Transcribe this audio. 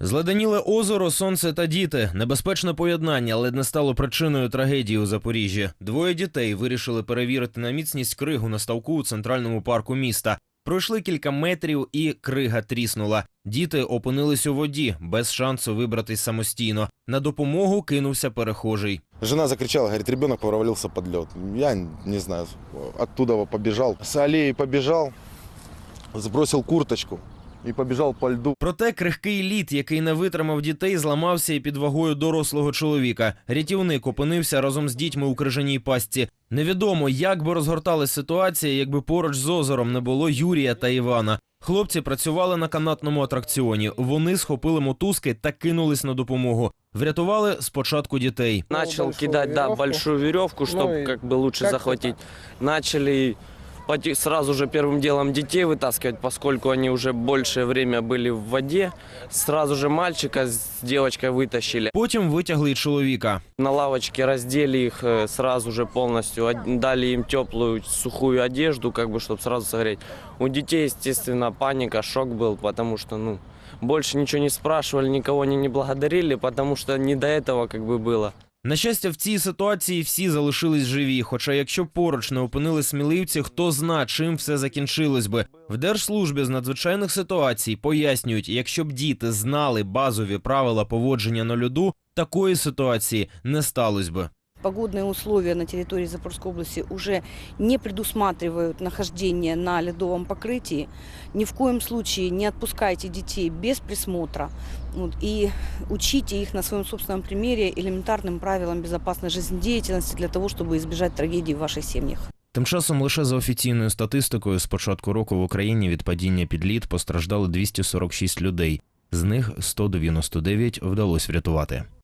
Зледеніле озеро, сонце та діти. Небезпечне поєднання ледь не стало причиною трагедії у Запоріжжі. Двоє дітей вирішили перевірити на міцність кригу на ставку у центральному парку міста. Пройшли кілька метрів, і крига тріснула. Діти опинились у воді без шансу вибратись самостійно. На допомогу кинувся перехожий. Жена закричала, говорит, ребенок провалился под лед. Я не знаю, оттуда побежал. С аллеи побежал, сбросил курточку и побежал по льду. Проте крихкий лід, який не витримав дітей, зламався і під вагою дорослого чоловіка. Рятівник опинився разом з дітьми у крижаній пастці. Невідомо, як би розгорталась ситуація, якби поруч з озером не було Юрія та Івана. Хлопці працювали на канатному атракціоні. Вони схопили мотузки та кинулись на допомогу. Врятували спочатку дітей. Начал большую кидать, да, большую веревку, Ну чтобы как бы лучше захватить. Начали сразу же первым делом детей вытаскивать, поскольку они уже большее время были в воде. Сразу же мальчика с девочкой вытащили. Потім витягли й чоловіка. На лавочке раздели их э, сразу же полностью, дали им теплую сухую одежду, как бы, чтобы сразу согреть. У детей, естественно, паника, шок был, потому что, ну, больше ничего не спрашивали, никого не, не благодарили, потому что не до этого как бы было. На щастя, в цій ситуації всі залишились живі. Хоча, якщо поруч не опинили сміливці, хто зна, чим все закінчилось би. В держслужбі з надзвичайних ситуацій пояснюють, якщо б діти знали базові правила поводження на льоду, такої ситуації не сталося би Погодные условия на территории Запорожской области уже не предусматривают нахождение на ледовом покрытии. Ни в коем случае не отпускайте детей без присмотра вот, и учите их на своем собственном примере элементарным правилам безопасной жизнедеятельности для того, чтобы избежать трагедий в ваших семьях. Тим часом лише за офіційною статистикою з початку року в Україні від падіння під лід постраждали 246 людей. З них 199 вдалося врятувати.